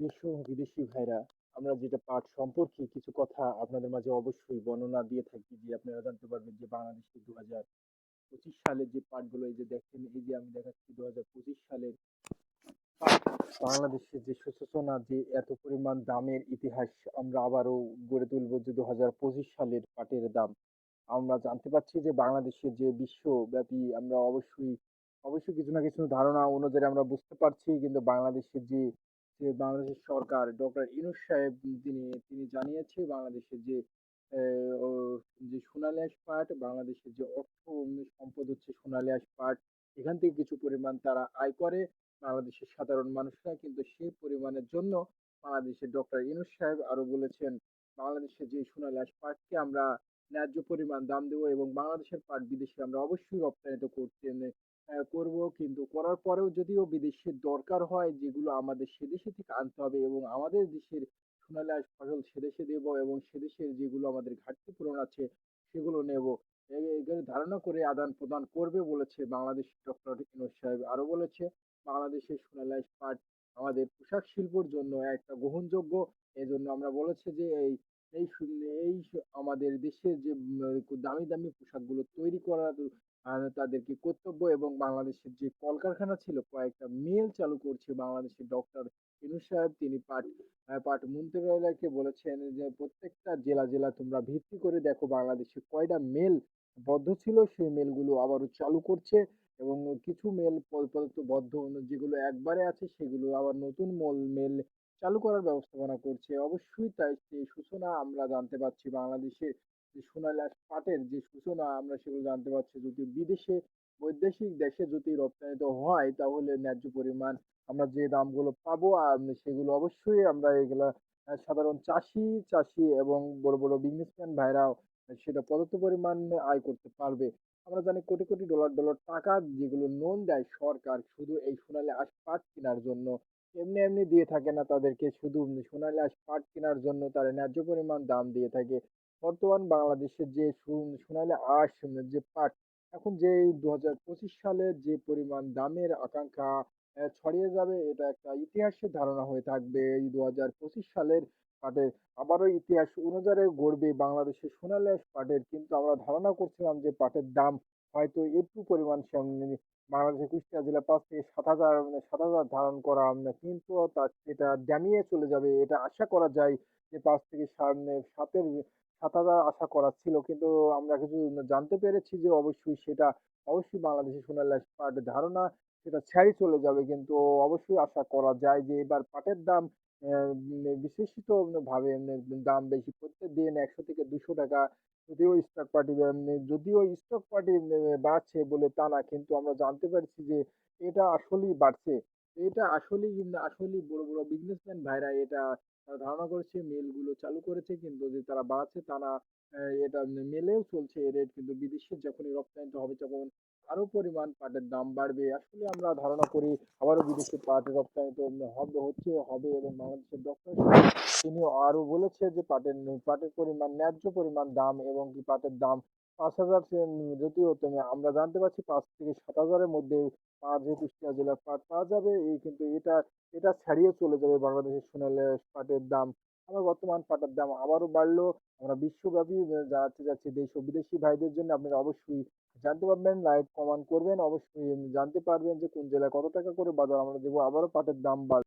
দেশ বিদেশি ভাইরা, আমরা যেটা পাঠ সম্পর্কে কিছু কথা আপনাদের মাঝে অবশ্যই বর্ণনা দিয়ে থাকি যে আপনারা জানতে পারবেন যে বাংলাদেশে দু হাজার পঁচিশ সালের যে পাঠগুলো, এই যে দেখেন, এই যে আমি দেখাচ্ছি দু হাজার পঁচিশ সালের বাংলাদেশের যে সূচনা, যে এত পরিমাণ দামের ইতিহাস আমরা আবারও গড়ে তুলবো যে দু হাজার পঁচিশ সালের পাটের দাম। আমরা জানতে পারছি যে বাংলাদেশের যে বিশ্বব্যাপী, আমরা অবশ্যই অবশ্যই কিছু না কিছু ধারণা অনুযায়ী আমরা বুঝতে পারছি, কিন্তু বাংলাদেশের যে যে বাংলাদেশের সরকার ডক্টর ইউনূস সাহেব তিনি তিনি জানিয়েছে বাংলাদেশের যে যে সোনালী পাট, বাংলাদেশের যে অর্থ সম্পদ হচ্ছে সোনালী পাট, এখান থেকে কিছু পরিমাণ তারা আয় করে। বাংলাদেশের সাধারণ মানুষরা কিন্তু সেই পরিমাণের জন্য বাংলাদেশের ডক্টর ইউনূস সাহেব আরও বলেছেন, বাংলাদেশের যে সোনালী পাটকে আমরা ন্যায্য পরিমাণ দাম দেবো এবং বাংলাদেশের পাট বিদেশে আমরা অবশ্যই রপ্তানিত করতে করব কিন্তু করার পরেও যদিও বিদেশের দরকার হয় যেগুলো আমাদের সেদেশে থেকে আনতে হবে এবং আমাদের দেশের সোনালী ফসল সেদেশে দেবো এবং সেদেশের যেগুলো আমাদের ঘাটতি পূরণ আছে সেগুলো নেব। ধারণা করে আদান প্রদান করবে বলেছে বাংলাদেশ ডক্টর সাহেব। আরও বলেছে, বাংলাদেশের সোনালী পাট আমাদের পোশাক শিল্পর জন্য একটা গ্রহণযোগ্য। এজন্য আমরা বলেছি যে এই এই এই আমাদের দেশের যে দামি দামি পোশাকগুলো তৈরি করার তাদেরকে কর্তব্য এবং বাংলাদেশের যে কলকারখানা ছিল, কয়েকটা মিল চালু করছে বাংলাদেশের ডক্টর ইউনূস সাহেব। তিনি পাট পাট মন্ত্রণালয়কে বলেছেন যে, প্রত্যেকটা জেলা জেলা তোমরা ভিত্তি করে দেখো বাংলাদেশে কয়টা মেল বদ্ধ ছিল। সেই মেলগুলো আবারও চালু করছে এবং কিছু মেল পরিচালিত বদ্ধ যেগুলো একবারে আছে, সেগুলো আবার নতুন মল, মেল চালু করার ব্যবস্থাপনা করছে। অবশ্যই তাই সেই সূচনা আমরা জানতে পারছি বাংলাদেশে যে সোনালী পাটের যে সূচনা আমরা সেগুলো জানতে পারছি। যদি বিদেশে বৈদেশিক দেশে যদি রপ্তানিত হয় তাহলে ন্যায্য পরিমাণ আমরা যে দামগুলো পাবো আর সেগুলো অবশ্যই আমরা এগুলা সাধারণ চাষি চাষি এবং বড় বড় বিজনেসম্যান ভাইরাও সেটা পর্যাপ্ত পরিমাণ আয় করতে পারবে। আমরা জানি কোটি কোটি ডলার ডলার টাকা যেগুলো লোন দেয় সরকার শুধু এই সোনালী আঁশ পাট কেনার জন্য। এমনি এমনি দিয়ে থাকে না তাদেরকে। শুধু সোনালী আঁশ পাট কেনার জন্য তারা ন্যায্য পরিমাণ দাম দিয়ে থাকে। বর্তমান বাংলাদেশের যে সোনালী আঁশ যে পাট, এখন যে দু হাজার পঁচিশ সালে যে পরিমাণ দামের আকাঙ্ক্ষা ছড়িয়ে যাবে, এটা একটা ইতিহাসের ধারণা হয়ে থাকবে। এই দু হাজার পঁচিশ সালের পাটের আবারও ইতিহাস অনুযায়ী গড়বে বাংলাদেশের সোনালী আঁশ পাটের। কিন্তু আমরা ধারণা করছিলাম যে পাটের দাম হয়তো একটু পরিমাণ বাংলাদেশের কুষ্টিয়া জেলা পাঁচ থেকে সাত হাজার মানে সাত হাজার ধারণ করা কিন্তু তা, এটা দামিয়ে চলে যাবে। এটা আশা করা যায় যে পাঁচ থেকে সাতের, সাত হাজার আশা করা ছিল। কিন্তু আমরা কিছু জানতে পেরেছি যে অবশ্যই সেটা, অবশ্যই বাংলাদেশের সোনালী আঁশ পাট ধারণা সেটা ছেড়ে চলে যাবে। কিন্তু অবশ্যই আশা করা যায় যে এবার পাটের দাম বিশেষিত ভাবে দাম বেশি। প্রত্যেক দিন একশো থেকে দুশো টাকা যদিও স্টক পার্টি যদিও স্টক পার্টি বাড়ছে বলে তা না, কিন্তু আমরা জানতে পারছি যে এটা আসলেই বাড়ছে। এটা আসলেই কিন্তু আসলেই বড় বড় বিজনেসম্যান ভাইরা এটা ধারণা করেছে মিলগুলো চালু করেছে কিন্তু যে তারা বাড়াচ্ছে তারা এটা মেলেও চলছে রেট কিন্তু বিদেশে যখনই রপ্তানিত হবে তখন আরও পরিমাণ পাটের দাম বাড়বে। আসলে আমরা ধারণা করি আবারও বিদেশে পাট রপ্তানিত হবে, হচ্ছে, হবে এবং বাংলাদেশের ডক্টর তিনি আরও বলেছে যে পাটের পাটের পরিমাণ, ন্যায্য পরিমাণ দাম এবং কি পাটের দাম পাঁচ হাজার যদিও আমরা জানতে পারছি পাঁচ থেকে সাত হাজারের মধ্যে যে কুষ্টিয়া জেলার পাট পাওয়া যাবে, এই কিন্তু এটা এটা ছাড়িয়ে চলে যাবে বাংলাদেশের সোনালী পাটের দাম। আমার বর্তমান পাটের দাম আবারও বাড়লো। আমরা বিশ্বব্যাপী জানাতে যাচ্ছি দেশ ও বিদেশি ভাইদের জন্য আপনারা অবশ্যই জানতে পারবেন, লাইক, কমেন্ট করবেন। অবশ্যই জানতে পারবেন যে কোন জেলায় কত টাকা করে বাজার, আমরা দেবো আবারও পাটের দাম বাড়বে